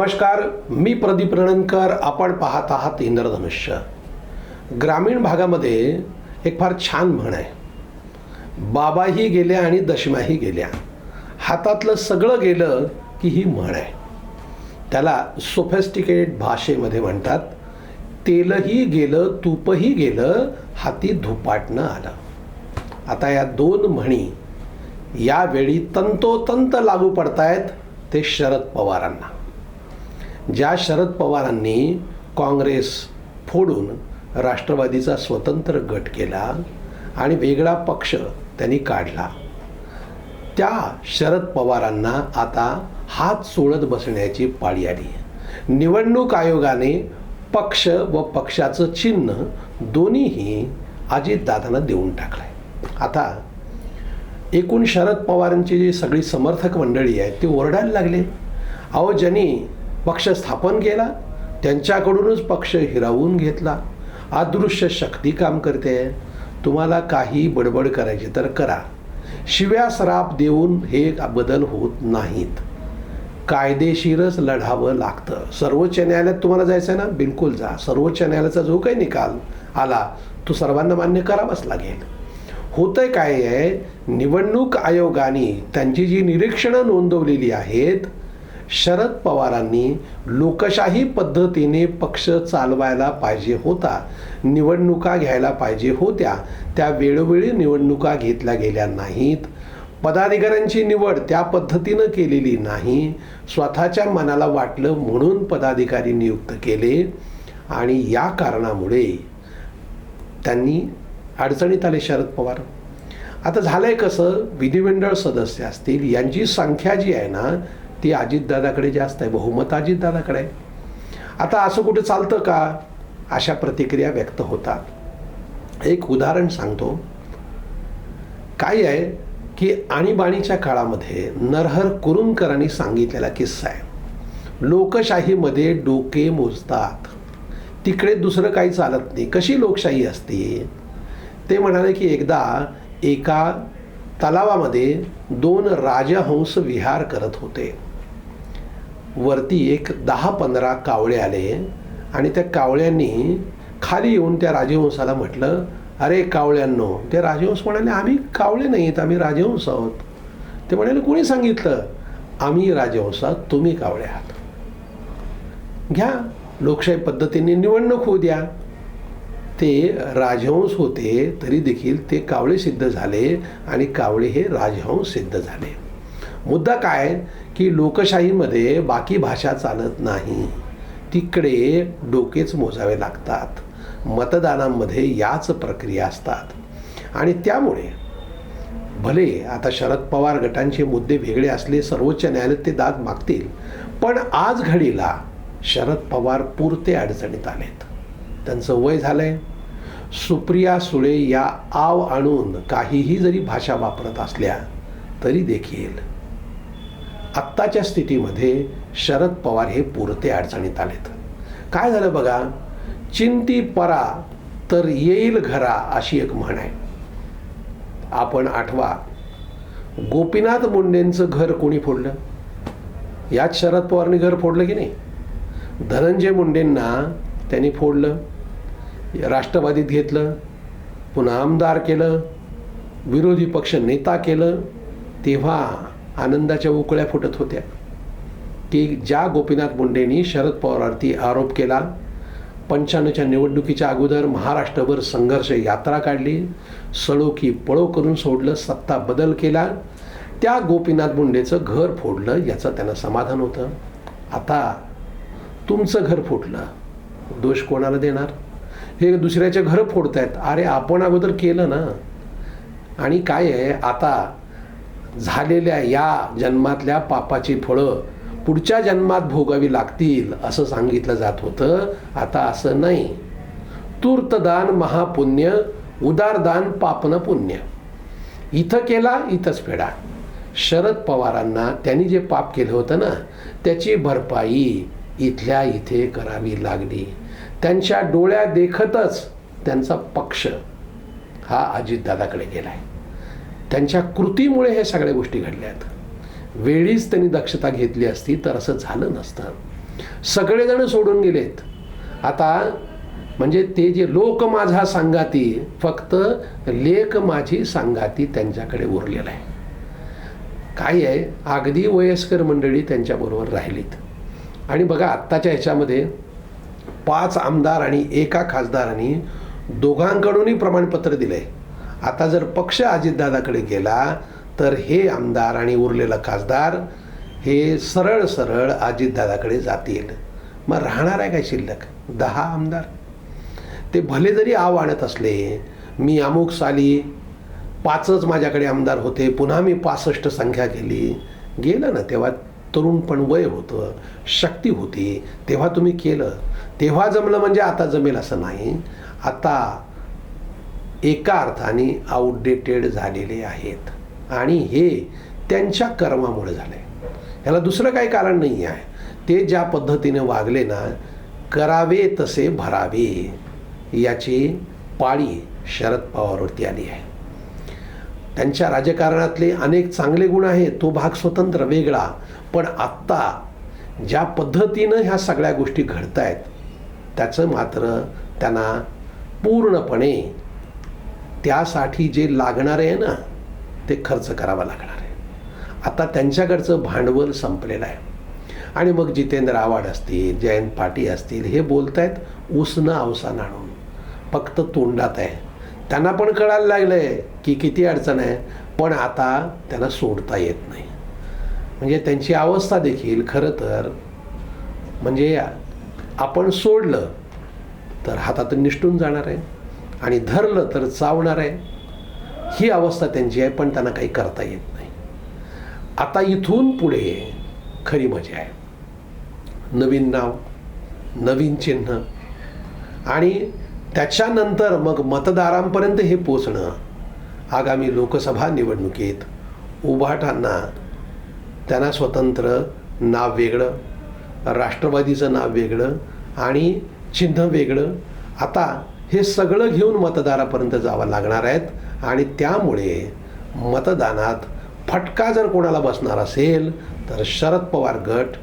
नमस्कार मी प्रदीप रणनकर आपण पाहत आहात इंद्रधनुष्य. ग्रामीण भागामध्ये एक फार छान म्हण आहे. बाबाही गेल्या आणि दशम्याही गेल्या. हातातलं सगळं गेलं की ही म्हण आहे. त्याला सोफेस्टिकेटेड भाषेमध्ये म्हणतात तेलही गेलं तूपही गेलं हाती धुपाटणं आलं. आता या दोन म्हणी यावेळी तंतोतंत लागू पडतायत ते शरद पवारांना. ज्या शरद पवारांनी काँग्रेस फोडून राष्ट्रवादीचा स्वतंत्र गट केला आणि वेगळा पक्ष त्यांनी काढला त्या शरद पवारांना आता हात सोडत बसण्याची पाळी आली. निवडणूक आयोगाने पक्ष व पक्षाचं चिन्ह दोन्हीही अजितदादांना देऊन टाकलंय. आता एकूण शरद पवारांची जी सगळी समर्थक मंडळी आहे ती ओरडायला लागले. अहो ज्यांनी पक्ष स्थापन केला त्यांच्याकडूनच पक्ष हिरावून घेतला. अदृश्य शक्ती काम करते. तुम्हाला काही बडबड करायची तर करा. शिव्या श्राप देऊन हे बदल होत नाहीत. कायदेशीरच लढावं लागतं. सर्वोच्च न्यायालयात तुम्हाला जायचं आहे ना? बिलकुल जा. सर्वोच्च न्यायालयाचा जो काही निकाल आला तो सर्वांना मान्य करावाच लागेल. होतंय काय आहे? निवडणूक आयोगाने त्यांची जी निरीक्षणं नोंदवलेली आहेत शरद पवारांनी लोकशाही पद्धतीने पक्ष चालवायला पाहिजे होता. निवडणुका घ्यायला पाहिजे होत्या. त्या वेळोवेळी निवडणुका घेतल्या गेल्या नाहीत. पदाधिकाऱ्यांची निवड त्या पद्धतीनं केलेली नाही. स्वतःच्या मनाला वाटलं म्हणून पदाधिकारी नियुक्त केले. आणि या कारणामुळे त्यांनी अडचणीत आले शरद पवार. आता झालंय कसं? विधिमंडळ सदस्य असतील यांची संख्या जी आहे ना ती अजितदादाकडे जास्त आहे बहुमत अजितदादाकडे आहे. आता असं कुठे चालतं का? अशा प्रतिक्रिया व्यक्त होतात. एक उदाहरण सांगतो. काय आहे की आणीबाणीच्या काळामध्ये नरहर कुरुंकरांनी सांगितलेला किस्सा आहे. लोकशाहीमध्ये डोके मोजतात. तिकडे दुसरं काही चालत नाही. कशी लोकशाही असते? ते म्हणाले की एकदा एका तलावामध्ये दोन राजहंस विहार करत होते. वरती एक दहा पंधरा कावळे आले आणि त्या कावळ्यांनी खाली येऊन त्या राजहंसाला म्हटलं अरे कावळ्यांनो ते राजहंस म्हणाले आम्ही कावळे नाहीत आम्ही राजहंस आहोत. ते म्हणाले कोणी सांगितलं? आम्ही राजहंस आहोत तुम्ही कावळे आहात. घ्या लोकशाही पद्धतीने निवडणूक होऊ द्या. ते राजहंस होते तरी देखील ते कावळे सिद्ध झाले आणि कावळे हे राजहंस सिद्ध झाले. मुद्दा काय? की लोकशाहीमध्ये बाकी भाषा चालत नाही. तिकडे डोकेच मोजावे लागतात. मतदानामध्ये याच प्रक्रिया असतात. आणि त्यामुळे भले आता शरद पवार गटांचे मुद्दे वेगळे असले सर्वोच्च न्यायालयात ते दाद मागतील पण आज घडीला शरद पवार पुरते अडचणीत आलेत. त्यांचं वय झालं आहे सुप्रिया सुळे या आव आणून काहीही जरी भाषा वापरत असल्या तरी देखील आत्ताच्या स्थितीमध्ये शरद पवार हे पुरते अडचणीत आलेत. काय झालं बघा? चिंती परा तर येईल घरा अशी एक म्हण आहे. आपण आठवा गोपीनाथ मुंडेंचं घर कोणी फोडलं? याच शरद पवारने घर फोडलं की नाही? धनंजय मुंडेंना त्यांनी फोडलं राष्ट्रवादीत घेतलं पुन्हा आमदार केलं विरोधी पक्ष नेता केलं तेव्हा आनंदाच्या उकळ्या फुटत होत्या. की ज्या गोपीनाथ मुंडेंनी शरद पवारवरती आरोप केला पंच्याण्णवच्या निवडणुकीच्या अगोदर महाराष्ट्रभर संघर्ष यात्रा काढली सळो की पळो करून सोडलं सत्ता बदल केला त्या गोपीनाथ मुंडेचं घर फोडलं याचं त्यांना समाधान होतं. आता तुमचं घर फुटलं दोष कोणाला देणार? हे दुसऱ्याचे घरं फोडतायत. अरे आपण अगोदर केलं ना. आणि काय आहे आता झालेल्या या जन्मातल्या पापाची फळं पुढच्या जन्मात भोगावी लागतील असं सांगितलं जात होतं. आता असं नाही. तूर्तदान महापुण्य उदारदान पापन पुण्य इथं केला इथंच फेडा. शरद पवारांना त्यांनी जे पाप केलं होतं ना त्याची भरपाई इथल्या इथे करावी लागली. त्यांच्या डोळ्या देखतच त्यांचा पक्ष हा अजितदादाकडे गेलाय. त्यांच्या कृतीमुळे हे सगळ्या गोष्टी घडल्यात वेळीच त्यांनी दक्षता घेतली असती तर असं झालं नसतं. सगळेजण सोडून गेलेत. आता म्हणजे ते जे लोक माझा सांगाती फक्त लेख माझी सांगाती त्यांच्याकडे उरलेला आहे. काय आहे अगदी वयस्कर मंडळी त्यांच्याबरोबर राहिलीत. आणि बघा आत्ताच्या ह्याच्यामध्ये पाच आमदार आणि एका खासदारांनी दोघांकडूनही प्रमाणपत्र दिलं आहे आता जर पक्ष अजितदादाकडे गेला तर हे आमदार आणि उरलेला खासदार हे सरळ सरळ अजितदादाकडे जातील. मग राहणार आहे काय शिल्लक? दहा आमदार. ते भले जरी आव आणत असले मी अमुक साली पाचच माझ्याकडे आमदार होते पुन्हा मी पासष्ट संख्या केली. गेलं ना तेव्हा तरुण पण वय होतं शक्ती होती तेव्हा तुम्ही केलं. तेव्हा जमलं म्हणजे आता जमेल असं नाही. आता एका अर्थाने आउटडेटेड झालेले आहेत. आणि हे त्यांच्या कर्मामुळे झालं आहे ह्याला दुसरं काही कारण नाही आहे ते ज्या पद्धतीने वागले ना करावे तसे भरावे याची पाळी शरद पवारवरती आली आहे. त्यांच्या राजकारणातले अनेक चांगले गुण आहेत तो भाग स्वतंत्र वेगळा. पण आत्ता ज्या पद्धतीनं ह्या सगळ्या गोष्टी घडत आहेत त्याचं मात्र त्यांना पूर्णपणे त्यासाठी जे लागणार आहे ना ते खर्च करावा लागणार आहे. आता त्यांच्याकडचं भांडवल संपलेलं आहे. आणि मग जितेंद्र आव्हाड असतील जयंत पाटी असतील हे बोलत आहेत उसनं अवसान आणून. फक्त तोंडात आहे. त्यांना पण कळायला लागलं आहे की किती अडचण आहे पण आता त्यांना सोडता येत नाही. म्हणजे त्यांची अवस्था देखील खरं तर म्हणजे आपण सोडलं तर हातातून निष्ठून जाणार आहे. आणि धरलं तर चावणार. आहे ही अवस्था त्यांची आहे पण त्यांना काही करता येत नाही. आता इथून पुढे खरी मजा आहे. नवीन नाव नवीन चिन्ह आणि त्याच्यानंतर मग मतदारांपर्यंत हे पोचणं. आगामी लोकसभा निवडणुकीत उभाटांना त्यांना स्वतंत्र नाव वेगळं राष्ट्रवादीचं नाव वेगळं आणि चिन्ह वेगळं. आता हे सगळं घेऊन मतदारापर्यंत जावं लागणार आहेत. आणि त्यामुळे मतदानात फटका जर कोणाला बसणार असेल तर शरद पवार गट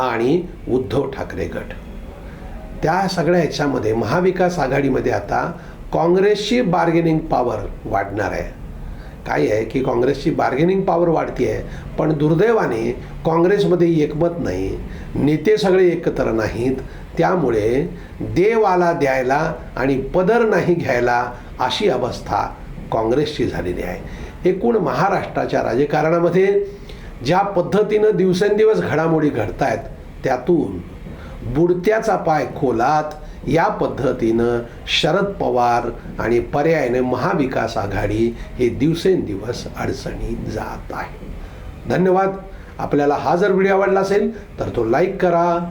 आणि उद्धव ठाकरे गट. त्या सगळ्या ह्याच्यामध्ये महाविकास आघाडीमध्ये आता काँग्रेसची बार्गेनिंग पॉवर वाढणार आहे. काय आहे की काँग्रेसची बार्गेनिंग पॉवर वाढती आहे पण दुर्दैवाने काँग्रेसमध्ये एकमत नाही. नेते सगळे एकत्र नाहीत. त्यामुळे देवाला द्यायला आणि पदर नाही घ्यायला अशी अवस्था काँग्रेसची झालेली आहे. एकूण महाराष्ट्राच्या राजकारणामध्ये ज्या पद्धतीनं दिवसेंदिवस घडामोडी घडत आहेत त्यातून बुडत्याचा पाय खोलात या पद्धतीनं शरद पवार आणि पर्यायाने महाविकास आघाडी हे दिवसेंदिवस अडचणीत जात आहे. धन्यवाद. आपल्याला हा जर व्हिडिओ आवडला असेल तर तो लाईक करा